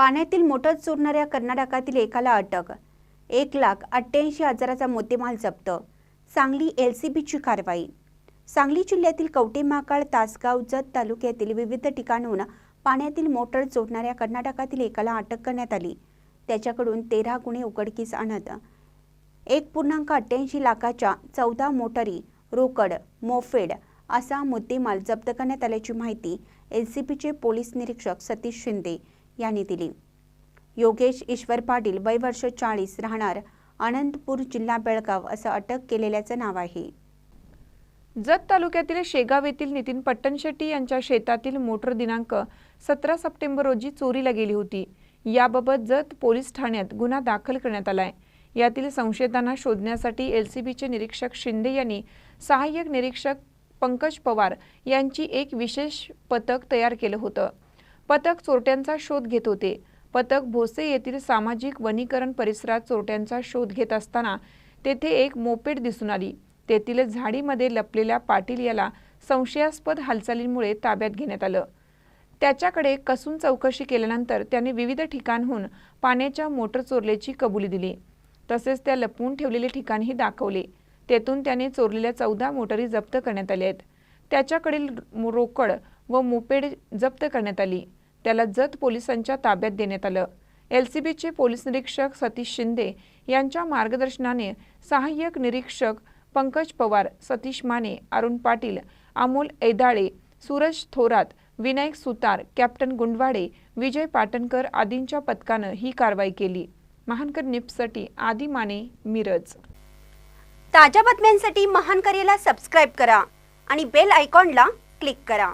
पाण्यातील मोटर चोरणाऱ्या कर्नाटकातील एकाला अटक. एक लाख अठ्ठ्याऐंशी हजाराचा मुद्देमाल जप्त. सांगली एल सी बीची कारवाई. सांगली जिल्ह्यातील कवटे महाकाळ तासगाव जत तालुक्यातील विविध ठिकाणाहून पाण्यातील मोटर चोरणाऱ्या कर्नाटकातील एकाला अटक करण्यात आली. त्याच्याकडून तेरा गुन्हे उघडकीस आणत एक पूर्णांक अठ्ठ्याऐंशी लाखाच्या चौदा मोटारी रोकड मोफेड असा मुद्देमाल जप्त करण्यात आल्याची माहिती एल सी बीचे पोलीस निरीक्षक सतीश शिंदे यांनी दिली. योगेश ईश्वर पाटील वय वर्ष चाळीस राहणार आनंदपूर जिल्हा बेळगाव असं अटक केलेल्याचं नाव आहे. जत तालुक्यातील शेगाव येथील नितीन पट्टणशेट्टी यांच्या शेतातील मोटर दिनांक सतरा सप्टेंबर रोजी चोरीला गेली होती. याबाबत जत पोलीस ठाण्यात गुन्हा दाखल करण्यात आलाय. यातील संशयितांना शोधण्यासाठी एलसीबीचे निरीक्षक शिंदे यांनी सहाय्यक निरीक्षक पंकज पवार यांची एक विशेष पथक तयार केलं होतं. पथक चोरट्यांचा शोध घेत होते. पथक भोसे येथील सामाजिक वनीकरण परिसरात चोरट्यांचा शोध घेत असताना तेथे एक मोपेड दिसून आली. तेथील झाडीमध्ये लपलेल्या पाटील याला संशयास्पद हालचालींमुळे ताब्यात घेण्यात आलं. त्याच्याकडे कसून चौकशी केल्यानंतर त्याने विविध ठिकाणहून पाण्याच्या मोटर चोरल्याची कबुली दिली. तसेच त्या लपवून ठेवलेले ठिकाणही दाखवले. तेथून त्याने चोरलेल्या चौदा मोटारी जप्त करण्यात आल्या आहेत. त्याच्याकडील रोकड व मोपेड जप्त करण्यात आली. त्याला जत पोलिसांच्या ताब्यात देण्यात आलं. एल सी बीचे पोलीस निरीक्षक सतीश शिंदे यांच्या मार्गदर्शनाने सहाय्यक निरीक्षक पंकज पवार सतीश माने अरुण पाटील अमोल ऐदाळे सूरज थोरात विनायक सुतार कॅप्टन गुंडवाडे विजय पाटणकर आदींच्या पथकानं ही कारवाई केली. महानकर निप्ससाठी आदी माने मिरज. ताज्या बातम्यांसाठी महानकरेला सबस्क्राईब करा आणि बेल आयकॉनला क्लिक करा.